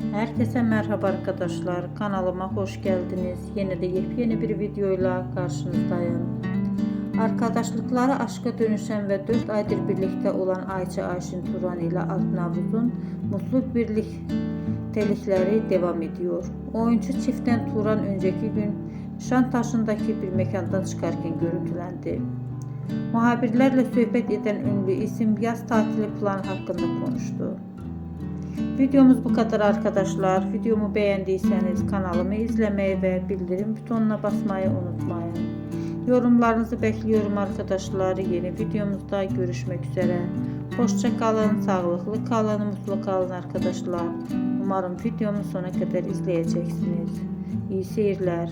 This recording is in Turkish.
Herkese merhaba arkadaşlar. Kanalıma hoş geldiniz. Yine de yepyeni bir videoyla karşınızdayım. Arkadaşlıkları aşka dönüşen ve 4 aydır birlikte olan Ayça Ayşin Turan ile Alp Navuz'un mutlu birliktelikleri devam ediyor. Oyuncu çiftten Turan önceki gün Şantaşı'ndaki bir mekandan çıkarken görüntülendi. Muhabirlerle sohbet eden ünlü isim yaz tatili planı hakkında konuştu. Videomuz bu kadar arkadaşlar. Videomu beğendiyseniz kanalımı izlemeyi ve bildirim butonuna basmayı unutmayın. Yorumlarınızı bekliyorum arkadaşlar. Yeni videomuzda görüşmek üzere. Hoşça kalın, sağlıklı kalın, mutlu kalın arkadaşlar. Umarım videomun sonuna kadar izleyeceksiniz. İyi seyirler.